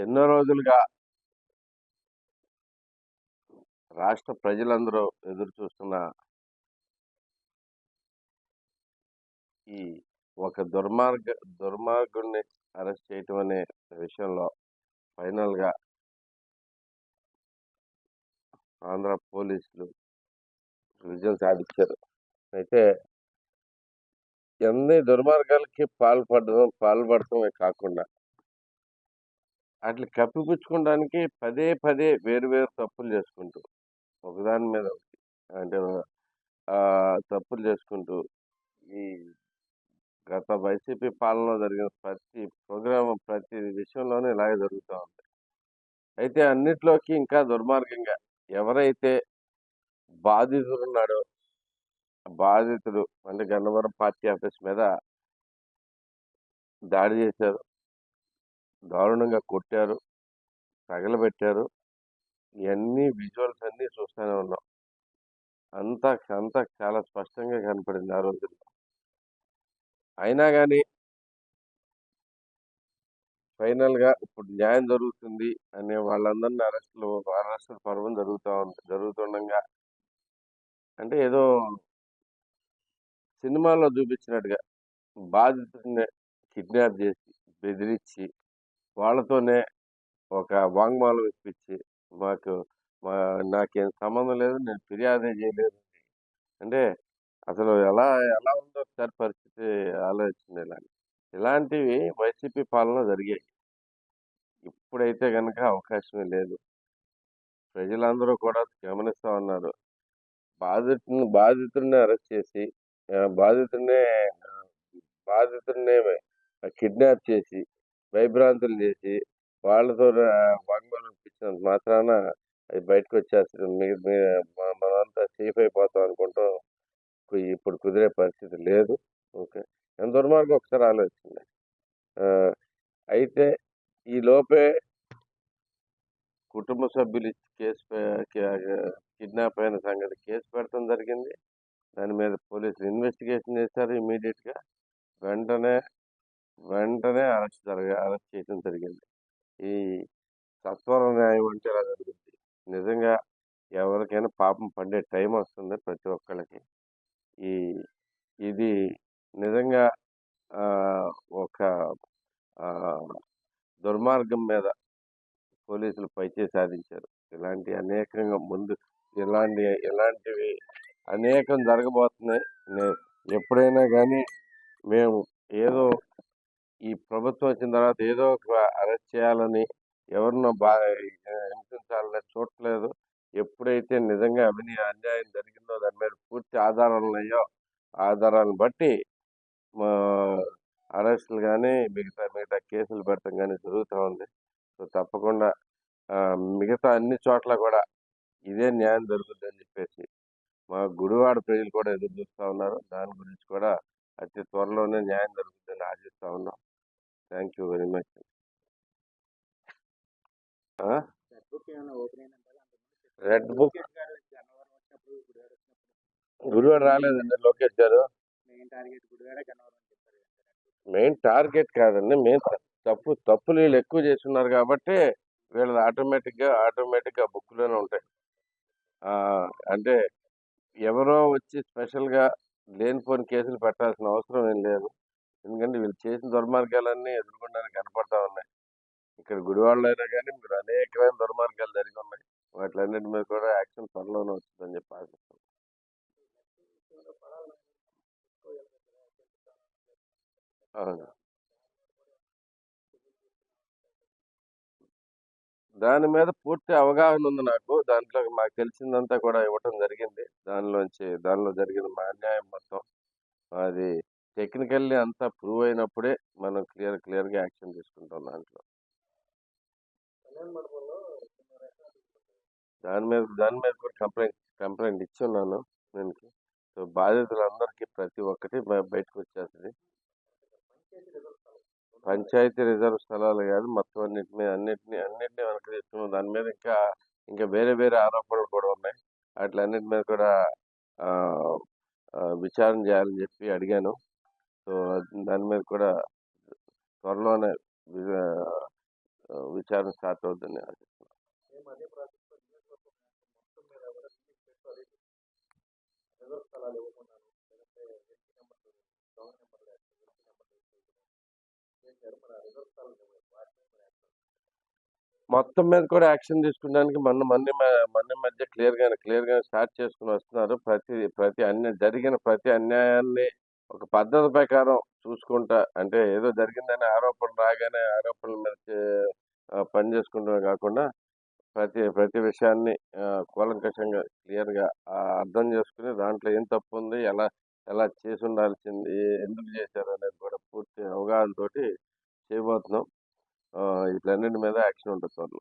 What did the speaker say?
ఎన్నో రోజులుగా రాష్ట్ర ప్రజలందరూ ఎదురు చూస్తున్న ఈ ఒక దుర్మార్గ దుర్మార్గుడిని అరెస్ట్ చేయటం అనే విషయంలో ఫైనల్గా ఆంధ్ర పోలీసులు విజయం సాధించారు. అయితే ఎన్ని దుర్మార్గాలకి పాల్పడడం పాల్పడటమే కాకుండా వాటిని కప్పిపుచ్చుకోవడానికి పదే పదే వేరు వేరు తప్పులు చేసుకుంటూ ఒకదాని మీద ఒకటి అంటే తప్పులు చేసుకుంటూ ఈ గత వైసీపీ పాలనలో జరిగిన ప్రతి ప్రోగ్రామ్ ప్రతి విషయంలోనూ ఇలాగే జరుగుతూ ఉంది. అయితే అన్నిట్లోకి ఇంకా దుర్మార్గంగా ఎవరైతే బాధితుడు ఉన్నాడో బాధితుడు అంటే గన్నవరం పార్టీ ఆఫీస్ మీద దాడి చేశారు. దారుణంగా కొట్టారు తగలబెట్టారు. ఇవన్నీ విజువల్స్ అన్నీ చూస్తూనే ఉన్నాం. అంతా అంతా చాలా స్పష్టంగా కనపడింది ఆ రోజుల్లో. అయినా కానీ ఫైనల్గా ఇప్పుడు న్యాయం జరుగుతుంది అనే వాళ్ళందరినీ అరెస్టులు అరెస్టుల పర్వం జరుగుతూ ఉంది జరుగుతుండగా అంటే ఏదో సినిమాలో చూపించినట్టుగా బాధితుడిని కిడ్నాప్ చేసి బెదిరించి వాళ్ళతోనే ఒక వాంగ్మూలం ఇప్పించి మాకు మా నాకేం సంబంధం లేదు నేను ఫిర్యాదే చేయలేదు. అంటే అసలు ఎలా ఎలా ఉందో ఒకసారి పరిస్థితి ఆలోచించింది ఇలాంటి ఇలాంటివి వైసీపీ పాలన జరిగాయి. ఇప్పుడైతే కనుక అవకాశమే లేదు. ప్రజలందరూ కూడా గమనిస్తూ ఉన్నారు బాధితుని బాధితుడిని అరెస్ట్ చేసి బాధితుడినే బాధితుడినే కిడ్నాప్ చేసి భయభ్రాంతులు చేసి వాళ్ళతో వాగ్మూలం ఇప్పించినంత మాత్రాన అది బయటకు వచ్చేస్తుంది మిగతా మీ- సేఫ్ అయిపోతాం అనుకుంటాం ఇప్పుడు కుదిరే పరిస్థితి లేదు. ఓకే. ఎంత దుర్మార్గం ఒకసారి ఆలోచించండి. అయితే ఈ లోపే కుటుంబ సభ్యులు ఇచ్చి కేసు కిడ్నాప్ అయిన సంగతి కేసు పెడతాం జరిగింది. దాని మీద పోలీసులు ఇన్వెస్టిగేషన్ చేశారు ఇమీడియట్గా వెంటనే వెంటనే అరెస్ట్ జరగ అరెస్ట్ చేయడం జరిగింది. ఈ సత్వర న్యాయం అంటే ఇలా జరుగుతుంది నిజంగా ఎవరికైనా పాపం పండే టైం వస్తుంది ప్రతి ఒక్కళ్ళకి. ఈ ఇది నిజంగా ఒక దుర్మార్గం మీద పోలీసులు పైచే సాధించారు. ఇలాంటి అనేకంగా ముందు ఇలాంటి ఇలాంటివి అనేకం జరగబోతున్నాయి. ఎప్పుడైనా కానీ మేము ఏదో ఈ ప్రభుత్వం వచ్చిన తర్వాత ఏదో ఒక అరెస్ట్ చేయాలని ఎవరినో బాగా హింసించాలని చూడట్లేదు. ఎప్పుడైతే నిజంగా అవినీ అన్యాయం జరిగిందో దాని మీద పూర్తి ఆధారాలు ఉన్నాయో ఆధారాలను బట్టి మా అరెస్టులు కానీ మిగతా మిగతా కేసులు పెడతాం కానీ జరుగుతూ ఉంది. సో తప్పకుండా మిగతా అన్ని చోట్ల కూడా ఇదే న్యాయం జరుగుతుందని చెప్పేసి మా గుడివాడ ప్రజలు కూడా ఎదురు చూస్తూ ఉన్నారు. దాని గురించి కూడా అతి త్వరలోనే న్యాయం జరుగుతుందని ఆశిస్తూ ఉన్నాం. Thank you very much. Red book Gudivada రాలేదండి లోకేష్ గారు. మెయిన్ టార్గెట్ కాదండి. మెయిన్ తప్పు తప్పులు వీళ్ళు ఎక్కువ చేస్తున్నారు కాబట్టి వీళ్ళది ఆటోమేటిక్గా ఆటోమేటిక్గా బుక్లోనే ఉంటాయి అంటే ఎవరో వచ్చి స్పెషల్గా లేనిపోని కేసులు పెట్టాల్సిన అవసరం ఏం లేదు. ఎందుకంటే వీళ్ళు చేసిన దుర్మార్గాలన్నీ ఎదుర్కొనడానికి కనపడతా ఉన్నాయి. ఇక్కడ గుడివాళ్ళు అయినా కానీ మీరు అనేకమైన దుర్మార్గాలు జరిగి ఉన్నాయి. వాటిలన్నిటి మీద కూడా యాక్షన్ త్వరలోనే వచ్చిందని చెప్పి ఆశిస్తాం అవును. దాని మీద పూర్తి అవగాహన ఉంది నాకు. దాంట్లో మాకు తెలిసిందంతా కూడా ఇవ్వటం జరిగింది. దానిలోంచి దానిలో జరిగిన మా అన్యాయం మొత్తం. అది టెక్నికల్లీ అంతా ప్రూవ్ అయినప్పుడే మనం క్లియర్ క్లియర్గా యాక్షన్ తీసుకుంటాం దాంట్లో. దాని మీద దాని మీద కూడా కంప్లైంట్ కంప్లైంట్ ఇచ్చి ఉన్నాను దీనికి సో బాధితులందరికీ ప్రతి ఒక్కటి బయటకు వచ్చేస్తుంది. పంచాయతీ రిజర్వ్ స్థలాలు కాదు మొత్తం అన్నిటి మీద అన్నిటిని అన్నిటిని వెనక్కి తీసుకున్నాం దాని మీద ఇంకా ఇంకా వేరే వేరే ఆరోపణలు కూడా ఉన్నాయి. వాటిలన్నిటి మీద కూడా విచారణ చేయాలని చెప్పి అడిగాను. సో దాని మీద కూడా త్వరలోనే విచారణ స్టార్ట్ నియోజకవర్గం మొత్తం మీద కూడా మీద యాక్షన్ మీద తీసుకోవడానికి మన మన మన మధ్య క్లియర్గా క్లియర్గా స్టార్ట్ చేసుకుని వస్తున్నారు. ప్రతి ప్రతి అన్య జరిగిన ప్రతి అన్యాయాన్ని ఒక పద్ధతి ప్రకారం చూసుకుంటా అంటే ఏదో జరిగిందని ఆరోపణలు రాగానే ఆరోపణల మీద పని చేసుకుంటమే కాకుండా ప్రతి ప్రతి విషయాన్ని కూలంకషంగా క్లియర్గా అర్థం చేసుకుని దాంట్లో ఏం తప్పు ఉంది ఎలా ఎలా చేసి ఉండాల్సింది ఎందుకు చేశారు అనేది కూడా పూర్తి అవగాహనతోటి చేయబోతున్నాం. వీటన్నిటి మీద యాక్షన్ ఉంటుంది త్వరలో.